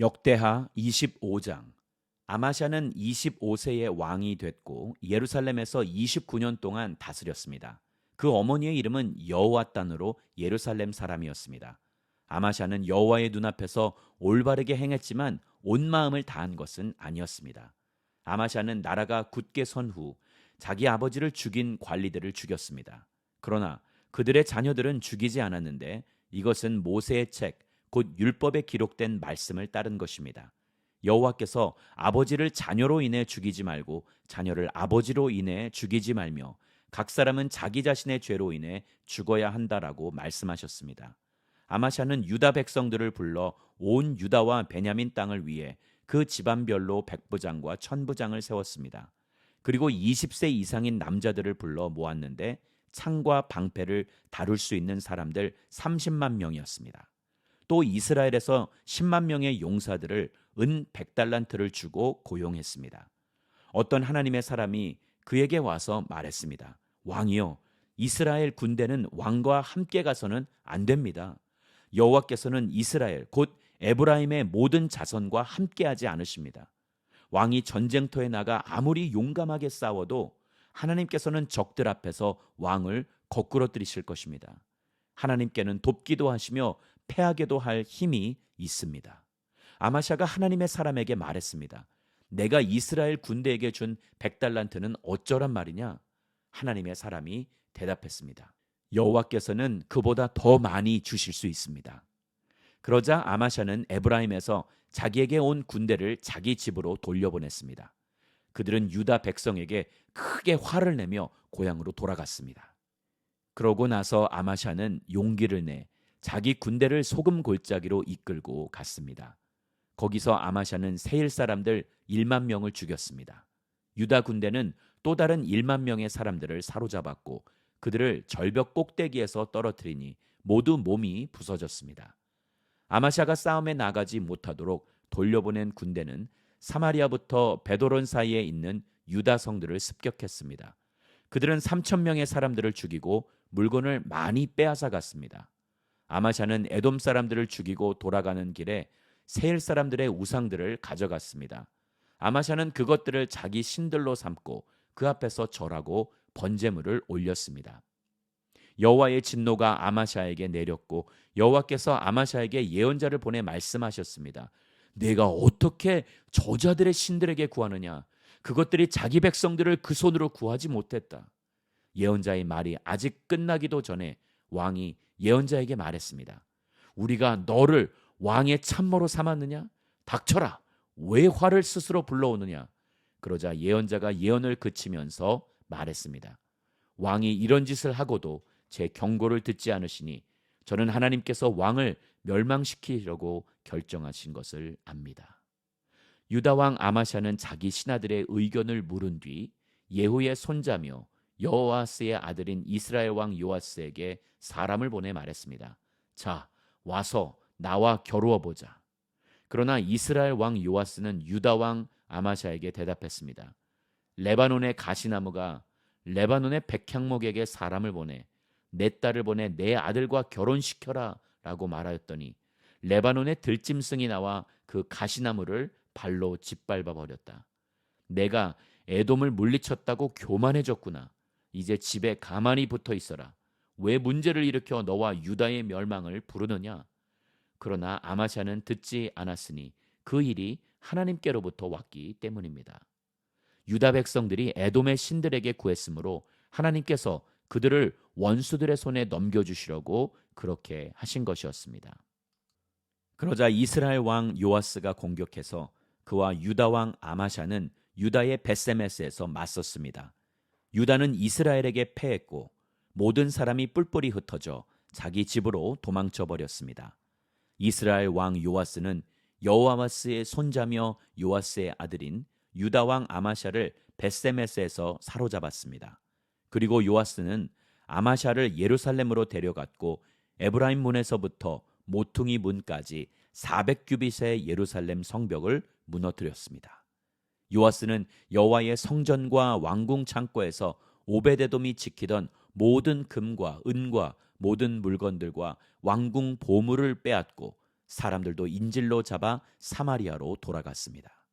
역대하 25장 아마샤는 25세의 왕이 됐고 예루살렘에서 29년 동안 다스렸습니다. 그 어머니의 이름은 여호와단으로 예루살렘 사람이었습니다. 아마샤는 여호와의 눈앞에서 올바르게 행했지만 온 마음을 다한 것은 아니었습니다. 아마샤는 나라가 굳게 선 후 자기 아버지를 죽인 관리들을 죽였습니다. 그러나 그들의 자녀들은 죽이지 않았는데 이것은 모세의 책, 곧 율법에 기록된 말씀을 따른 것입니다. 여호와께서 아버지를 자녀로 인해 죽이지 말고 자녀를 아버지로 인해 죽이지 말며 각 사람은 자기 자신의 죄로 인해 죽어야 한다라고 말씀하셨습니다. 아마샤는 유다 백성들을 불러 온 유다와 베냐민 땅을 위해 그 집안별로 백부장과 천부장을 세웠습니다. 그리고 20세 이상인 남자들을 불러 모았는데 창과 방패를 다룰 수 있는 사람들 30만 명이었습니다. 또 이스라엘에서 10만 명의 용사들을 은 100달란트를 주고 고용했습니다. 어떤 하나님의 사람이 그에게 와서 말했습니다. 왕이여, 이스라엘 군대는 왕과 함께 가서는 안 됩니다. 여호와께서는 이스라엘 곧 에브라임의 모든 자손과 함께하지 않으십니다. 왕이 전쟁터에 나가 아무리 용감하게 싸워도 하나님께서는 적들 앞에서 왕을 거꾸로 들이실 것입니다. 하나님께는 돕기도 하시며 패하게도 할 힘이 있습니다. 아마샤가 하나님의 사람에게 말했습니다. 내가 이스라엘 군대에게 준 백달란트는 어쩌란 말이냐? 하나님의 사람이 대답했습니다. 여호와께서는 그보다 더 많이 주실 수 있습니다. 그러자 아마샤는 에브라임에서 자기에게 온 군대를 자기 집으로 돌려보냈습니다. 그들은 유다 백성에게 크게 화를 내며 고향으로 돌아갔습니다. 그러고 나서 아마샤는 용기를 내 자기 군대를 소금 골짜기로 이끌고 갔습니다. 거기서 아마샤는 세일 사람들 1만 명을 죽였습니다. 유다 군대는 또 다른 1만 명의 사람들을 사로잡았고 그들을 절벽 꼭대기에서 떨어뜨리니 모두 몸이 부서졌습니다. 아마샤가 싸움에 나가지 못하도록 돌려보낸 군대는 사마리아부터 베도론 사이에 있는 유다 성들을 습격했습니다. 그들은 3천 명의 사람들을 죽이고 물건을 많이 빼앗아 갔습니다. 아마샤는 에돔 사람들을 죽이고 돌아가는 길에 세일 사람들의 우상들을 가져갔습니다. 아마샤는 그것들을 자기 신들로 삼고 그 앞에서 절하고 번제물을 올렸습니다. 여호와의 진노가 아마샤에게 내렸고 여호와께서 아마샤에게 예언자를 보내 말씀하셨습니다. 내가 어떻게 저자들의 신들에게 구하느냐? 그것들이 자기 백성들을 그 손으로 구하지 못했다. 예언자의 말이 아직 끝나기도 전에 왕이 예언자에게 말했습니다. 우리가 너를 왕의 참모로 삼았느냐? 닥쳐라. 왜 화를 스스로 불러오느냐? 그러자 예언자가 예언을 그치면서 말했습니다. 왕이 이런 짓을 하고도 제 경고를 듣지 않으시니 저는 하나님께서 왕을 멸망시키려고 결정하신 것을 압니다. 유다 왕 아마샤는 자기 신하들의 의견을 물은 뒤 예후의 손자며 여호와스의 아들인 이스라엘 왕 요아스에게 사람을 보내 말했습니다. 자, 와서 나와 겨루어 보자. 그러나 이스라엘 왕 요아스는 유다 왕 아마샤에게 대답했습니다. 레바논의 가시나무가 레바논의 백향목에게 사람을 보내 내 딸을 보내 내 아들과 결혼시켜라 라고 말하였더니 레바논의 들짐승이 나와 그 가시나무를 발로 짓밟아 버렸다. 내가 애돔을 물리쳤다고 교만해졌구나. 이제 집에 가만히 붙어 있어라. 왜 문제를 일으켜 너와 유다의 멸망을 부르느냐? 그러나 아마샤는 듣지 않았으니 그 일이 하나님께로부터 왔기 때문입니다. 유다 백성들이 에돔의 신들에게 구했으므로 하나님께서 그들을 원수들의 손에 넘겨주시려고 그렇게 하신 것이었습니다. 그러자 이스라엘 왕 요아스가 공격해서 그와 유다 왕 아마샤는 유다의 베세메스에서 맞섰습니다. 유다는 이스라엘에게 패했고 모든 사람이 뿔뿔이 흩어져 자기 집으로 도망쳐 버렸습니다. 이스라엘 왕 요아스는 여호와스의 손자며 요아스의 아들인 유다 왕 아마샤를 베세메스에서 사로잡았습니다. 그리고 요아스는 아마샤를 예루살렘으로 데려갔고 에브라임 문에서부터 모퉁이 문까지 400규빗의 예루살렘 성벽을 무너뜨렸습니다. 요아스는 여호와의 성전과 왕궁 창고에서 오베데돔이 지키던 모든 금과 은과 모든 물건들과 왕궁 보물을 빼앗고 사람들도 인질로 잡아 사마리아로 돌아갔습니다.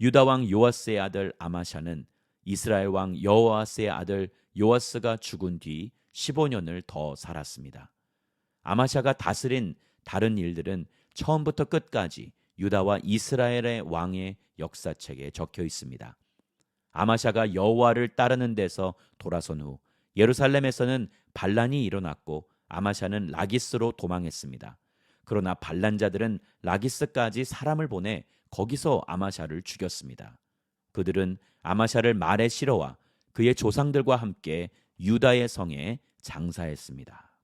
유다 왕 요아스의 아들 아마샤는 이스라엘 왕 여호아스의 아들 요아스가 죽은 뒤 15년을 더 살았습니다. 아마샤가 다스린 다른 일들은 처음부터 끝까지 유다와 이스라엘의 왕의 역사책에 적혀 있습니다. 아마샤가 여호와를 따르는 데서 돌아선 후 예루살렘에서는 반란이 일어났고 아마샤는 라기스로 도망했습니다. 그러나 반란자들은 라기스까지 사람을 보내 거기서 아마샤를 죽였습니다. 그들은 아마샤를 말에 실어와 그의 조상들과 함께 유다의 성에 장사했습니다.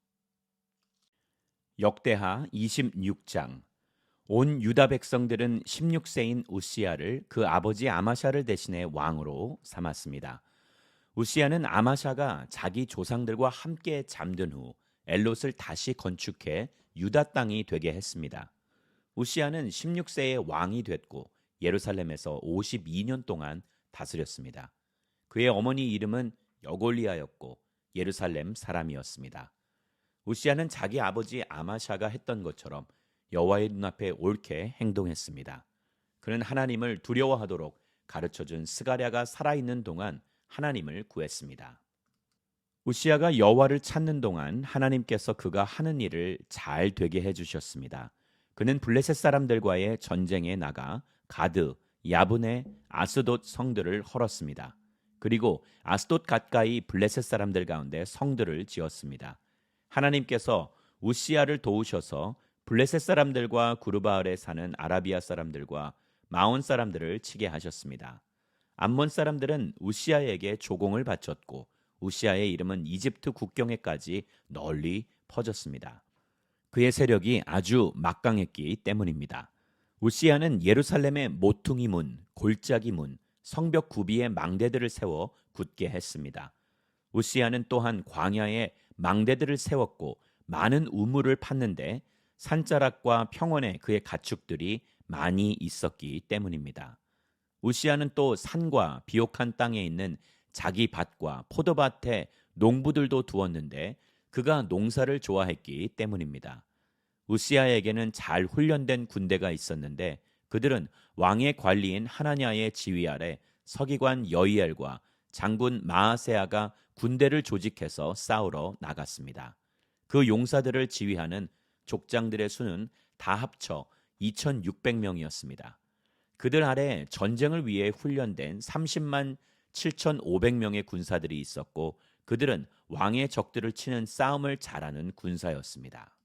역대하 26장 온 유다 백성들은 16세인 우시야를 그 아버지 아마샤를 대신해 왕으로 삼았습니다. 우시야는 아마샤가 자기 조상들과 함께 잠든 후 엘롯을 다시 건축해 유다 땅이 되게 했습니다. 우시야는 16세에 왕이 됐고 예루살렘에서 52년 동안 다스렸습니다. 그의 어머니 이름은 여골리아였고 예루살렘 사람이었습니다. 우시야는 자기 아버지 아마샤가 했던 것처럼 여호와의 눈앞에 옳게 행동했습니다. 그는 하나님을 두려워하도록 가르쳐준 스가랴가 살아있는 동안 하나님을 구했습니다. 우시야가 여호와를 찾는 동안 하나님께서 그가 하는 일을 잘 되게 해주셨습니다. 그는 블레셋 사람들과의 전쟁에 나가 가드, 야분의 아스돗 성들을 헐었습니다. 그리고 아스돗 가까이 블레셋 사람들 가운데 성들을 지었습니다. 하나님께서 우시야를 도우셔서 블레셋 사람들과 구르바알에 사는 아라비아 사람들과 마온 사람들을 치게 하셨습니다. 암몬 사람들은 우시야에게 조공을 바쳤고 우시야의 이름은 이집트 국경에까지 널리 퍼졌습니다. 그의 세력이 아주 막강했기 때문입니다. 우시야는 예루살렘의 모퉁이 문, 골짜기 문, 성벽 구비의 망대들을 세워 굳게 했습니다. 우시야는 또한 광야에 망대들을 세웠고 많은 우물을 팠는데 산자락과 평원에 그의 가축들이 많이 있었기 때문입니다. 우시야는 또 산과 비옥한 땅에 있는 자기 밭과 포도밭에 농부들도 두었는데 그가 농사를 좋아했기 때문입니다. 우시야에게는 잘 훈련된 군대가 있었는데 그들은 왕의 관리인 하나냐의 지휘 아래 서기관 여이엘과 장군 마아세아가 군대를 조직해서 싸우러 나갔습니다. 그 용사들을 지휘하는 족장들의 수는 다 합쳐 2,600명이었습니다. 그들 아래 전쟁을 위해 훈련된 30만 7,500명의 군사들이 있었고 그들은 왕의 적들을 치는 싸움을 잘하는 군사였습니다.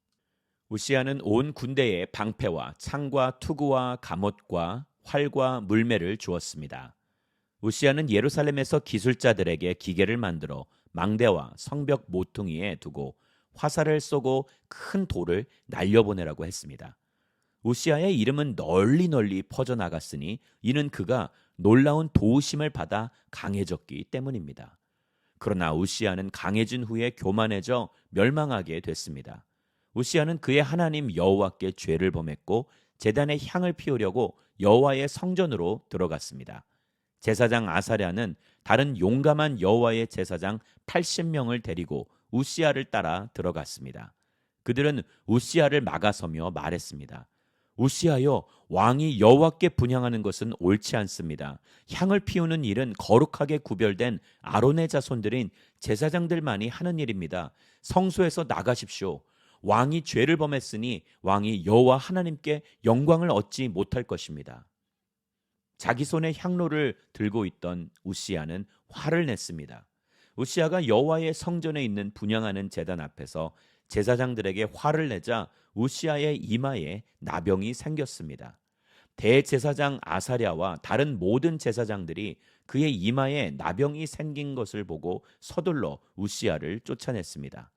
우시아는 온 군대에 방패와 창과 투구와 감옷과 활과 물매를 주었습니다. 우시아는 예루살렘에서 기술자들에게 기계를 만들어 망대와 성벽 모퉁이에 두고 화살을 쏘고 큰 돌을 날려보내라고 했습니다. 우시아의 이름은 널리 널리 퍼져나갔으니 이는 그가 놀라운 도우심을 받아 강해졌기 때문입니다. 그러나 우시아는 강해진 후에 교만해져 멸망하게 됐습니다. 우시아는 그의 하나님 여호와께 죄를 범했고 제단에 향을 피우려고 여호와의 성전으로 들어갔습니다. 제사장 아사랴는 다른 용감한 여호와의 제사장 80명을 데리고 우시아를 따라 들어갔습니다. 그들은 우시아를 막아서며 말했습니다. 우시하여 왕이 여호와께 분향하는 것은 옳지 않습니다. 향을 피우는 일은 거룩하게 구별된 아론의 자손들인 제사장들만이 하는 일입니다. 성소에서 나가십시오. 왕이 죄를 범했으니 왕이 여호와 하나님께 영광을 얻지 못할 것입니다. 자기 손에 향로를 들고 있던 우시아는 화를 냈습니다. 우시아가 여호와의 성전에 있는 분양하는 제단 앞에서 제사장들에게 화를 내자 우시아의 이마에 나병이 생겼습니다. 대제사장 아사랴와 다른 모든 제사장들이 그의 이마에 나병이 생긴 것을 보고 서둘러 우시아를 쫓아냈습니다.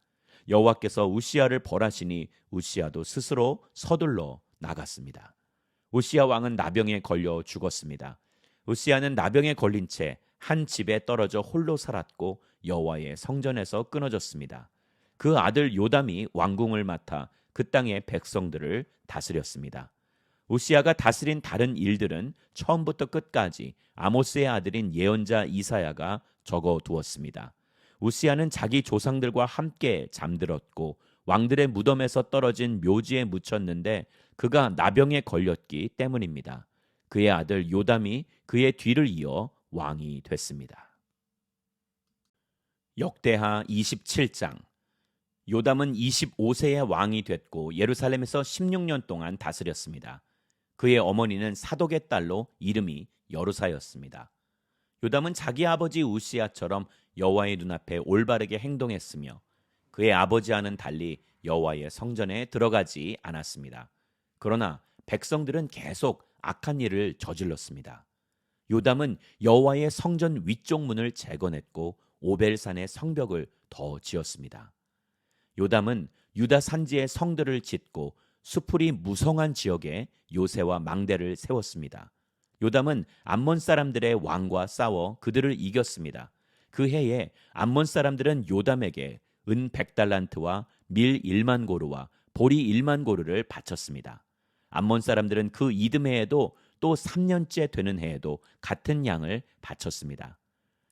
여호와께서 우시아를 벌하시니 우시아도 스스로 서둘러 나갔습니다. 우시아 왕은 나병에 걸려 죽었습니다. 우시아는 나병에 걸린 채 한 집에 떨어져 홀로 살았고 여호와의 성전에서 끊어졌습니다. 그 아들 요담이 왕궁을 맡아 그 땅의 백성들을 다스렸습니다. 우시아가 다스린 다른 일들은 처음부터 끝까지 아모스의 아들인 예언자 이사야가 적어 두었습니다. 우시아는 자기 조상들과 함께 잠들었고 왕들의 무덤에서 떨어진 묘지에 묻혔는데 그가 나병에 걸렸기 때문입니다. 그의 아들 요담이 그의 뒤를 이어 왕이 됐습니다. 역대하 27장 요담은 25세에 왕이 됐고 예루살렘에서 16년 동안 다스렸습니다. 그의 어머니는 사독의 딸로 이름이 여루사였습니다. 요담은 자기 아버지 우시아처럼 여호와의 눈앞에 올바르게 행동했으며 그의 아버지와는 달리 여호와의 성전에 들어가지 않았습니다. 그러나 백성들은 계속 악한 일을 저질렀습니다. 요담은 여호와의 성전 위쪽 문을 재건했고 오벨산의 성벽을 더 지었습니다. 요담은 유다 산지의 성들을 짓고 수풀이 무성한 지역에 요새와 망대를 세웠습니다. 요담은 암몬 사람들의 왕과 싸워 그들을 이겼습니다. 그 해에 암몬 사람들은 요담에게 은 100달란트와 밀 1만 고루와 보리 1만 고루를 바쳤습니다. 암몬 사람들은 그 이듬해에도 또 3년째 되는 해에도 같은 양을 바쳤습니다.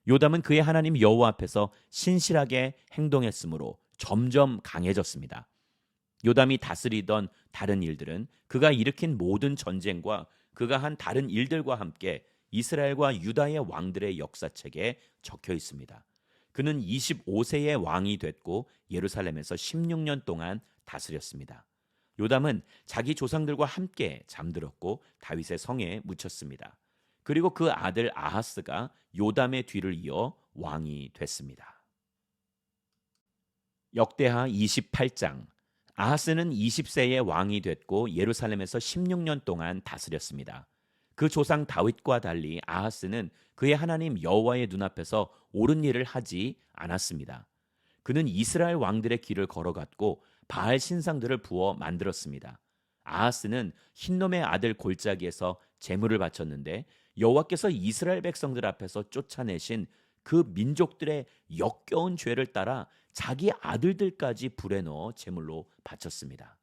요담은 그의 하나님 여호와 앞에서 신실하게 행동했으므로 점점 강해졌습니다. 요담이 다스리던 다른 일들은 그가 일으킨 모든 전쟁과 그가 한 다른 일들과 함께 이스라엘과 유다의 왕들의 역사책에 적혀 있습니다. 그는 25세의 왕이 됐고 예루살렘에서 16년 동안 다스렸습니다. 요담은 자기 조상들과 함께 잠들었고 다윗의 성에 묻혔습니다. 그리고 그 아들 아하스가 요담의 뒤를 이어 왕이 됐습니다. 역대하 28장 아하스는 20세에 왕이 됐고 예루살렘에서 16년 동안 다스렸습니다. 그 조상 다윗과 달리 아하스는 그의 하나님 여호와의 눈앞에서 옳은 일을 하지 않았습니다. 그는 이스라엘 왕들의 길을 걸어갔고 바알 신상들을 부어 만들었습니다. 아하스는 흰놈의 아들 골짜기에서 제물을 바쳤는데 여호와께서 이스라엘 백성들 앞에서 쫓아내신 그 민족들의 역겨운 죄를 따라 자기 아들들까지 불에 넣어 제물로 바쳤습니다.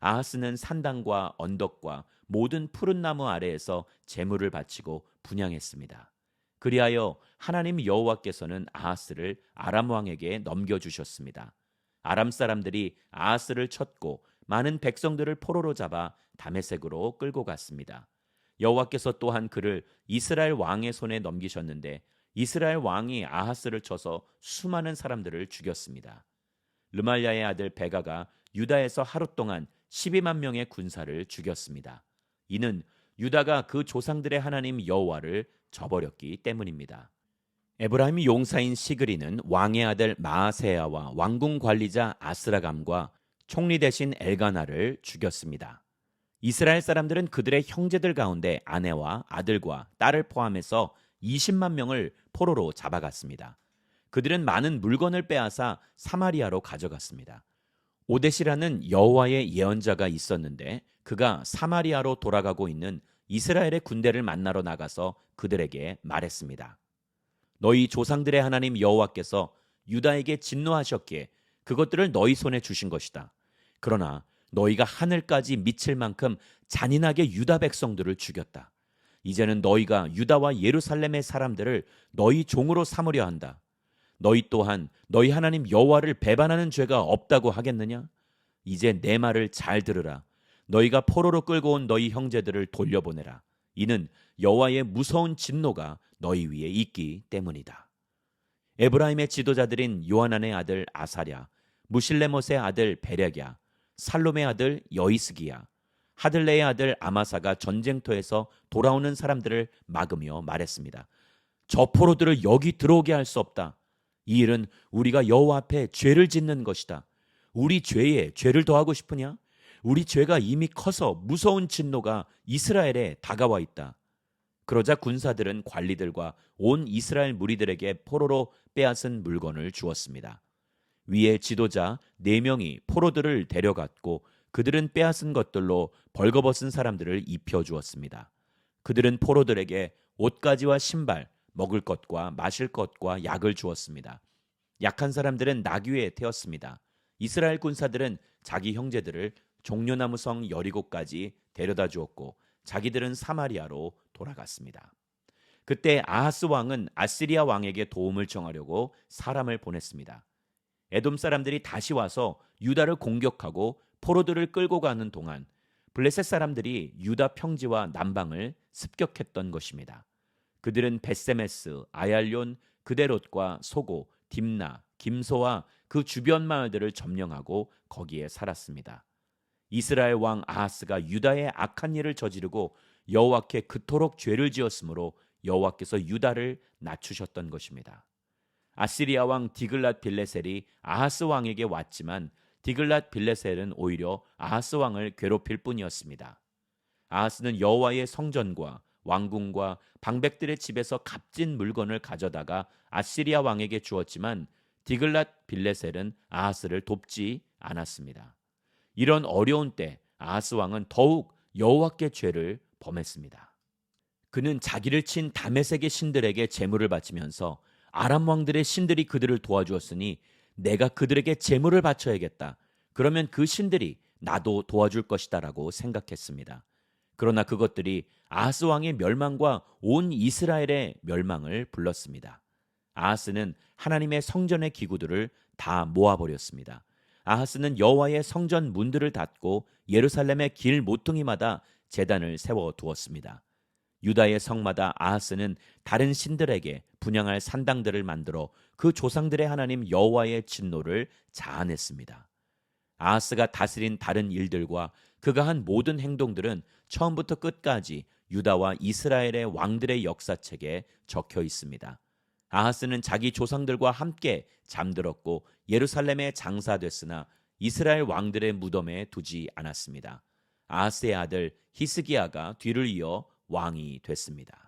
아하스는 산당과 언덕과 모든 푸른 나무 아래에서 제물을 바치고 분양했습니다. 그리하여 하나님 여호와께서는 아하스를 아람 왕에게 넘겨 주셨습니다. 아람 사람들이 아하스를 쳤고 많은 백성들을 포로로 잡아 다메색으로 끌고 갔습니다. 여호와께서 또한 그를 이스라엘 왕의 손에 넘기셨는데 이스라엘 왕이 아하스를 쳐서 수많은 사람들을 죽였습니다. 르말야의 아들 베가가 유다에서 하루 동안 12만 명의 군사를 죽였습니다. 이는 유다가 그 조상들의 하나님 여호와를 저버렸기 때문입니다. 에브라임 용사인 시그리는 왕의 아들 마아세야와 왕궁 관리자 아스라감과 총리 대신 엘가나를 죽였습니다. 이스라엘 사람들은 그들의 형제들 가운데 아내와 아들과 딸을 포함해서 20만 명을 포로로 잡아갔습니다. 그들은 많은 물건을 빼앗아 사마리아로 가져갔습니다. 오데시라는 여호와의 예언자가 있었는데 그가 사마리아로 돌아가고 있는 이스라엘의 군대를 만나러 나가서 그들에게 말했습니다. 너희 조상들의 하나님 여호와께서 유다에게 진노하셨기에 그것들을 너희 손에 주신 것이다. 그러나 너희가 하늘까지 미칠 만큼 잔인하게 유다 백성들을 죽였다. 이제는 너희가 유다와 예루살렘의 사람들을 너희 종으로 삼으려 한다. 너희 또한 너희 하나님 여호와를 배반하는 죄가 없다고 하겠느냐? 이제 내 말을 잘 들으라. 너희가 포로로 끌고 온 너희 형제들을 돌려보내라. 이는 여호와의 무서운 진노가 너희 위에 있기 때문이다. 에브라임의 지도자들인 요하난의 아들 아사랴, 무실레못의 아들 베략야, 살롬의 아들 여이스기야, 하들레의 아들 아마사가 전쟁터에서 돌아오는 사람들을 막으며 말했습니다. 저 포로들을 여기 들어오게 할 수 없다. 이 일은 우리가 여호와 앞에 죄를 짓는 것이다. 우리 죄에 죄를 더하고 싶으냐? 우리 죄가 이미 커서 무서운 진노가 이스라엘에 다가와 있다. 그러자 군사들은 관리들과 온 이스라엘 무리들에게 포로로 빼앗은 물건을 주었습니다. 위에 지도자 네 명이 포로들을 데려갔고 그들은 빼앗은 것들로 벌거벗은 사람들을 입혀 주었습니다. 그들은 포로들에게 옷가지와 신발, 먹을 것과 마실 것과 약을 주었습니다. 약한 사람들은 나귀에 태웠습니다. 이스라엘 군사들은 자기 형제들을 종려나무 성 여리고까지 데려다 주었고 자기들은 사마리아로 돌아갔습니다. 그때 아하스 왕은 아시리아 왕에게 도움을 청하려고 사람을 보냈습니다. 에돔 사람들이 다시 와서 유다를 공격하고 포로들을 끌고 가는 동안 블레셋 사람들이 유다 평지와 남방을 습격했던 것입니다. 그들은 베세메스, 아얄론, 그데롯과 소고, 딥나, 김소와 그 주변 마을들을 점령하고 거기에 살았습니다. 이스라엘 왕 아하스가 유다의 악한 일을 저지르고 여호와께 그토록 죄를 지었으므로 여호와께서 유다를 낮추셨던 것입니다. 아시리아 왕 디글랏 빌레셀이 아하스 왕에게 왔지만 디글랏 빌레셀은 오히려 아하스 왕을 괴롭힐 뿐이었습니다. 아하스는 여호와의 성전과 왕궁과 방백들의 집에서 값진 물건을 가져다가 아시리아 왕에게 주었지만 디글랏 빌레셀은 아하스를 돕지 않았습니다. 이런 어려운 때 아하스 왕은 더욱 여호와께 죄를 범했습니다. 그는 자기를 친 다메섹의 신들에게 제물을 바치면서 아람 왕들의 신들이 그들을 도와주었으니 내가 그들에게 제물을 바쳐야겠다. 그러면 그 신들이 나도 도와줄 것이다라고 생각했습니다. 그러나 그것들이 아하스 왕의 멸망과 온 이스라엘의 멸망을 불렀습니다. 아하스는 하나님의 성전의 기구들을 다 모아버렸습니다. 아하스는 여호와의 성전 문들을 닫고 예루살렘의 길 모퉁이마다 제단을 세워 두었습니다. 유다의 성마다 아하스는 다른 신들에게 분양할 산당들을 만들어 그 조상들의 하나님 여호와의 진노를 자아냈습니다. 아하스가 다스린 다른 일들과 그가 한 모든 행동들은 처음부터 끝까지 유다와 이스라엘의 왕들의 역사책에 적혀 있습니다. 아하스는 자기 조상들과 함께 잠들었고 예루살렘에 장사됐으나 이스라엘 왕들의 무덤에 두지 않았습니다. 아하스의 아들 히스기야가 뒤를 이어 왕이 됐습니다.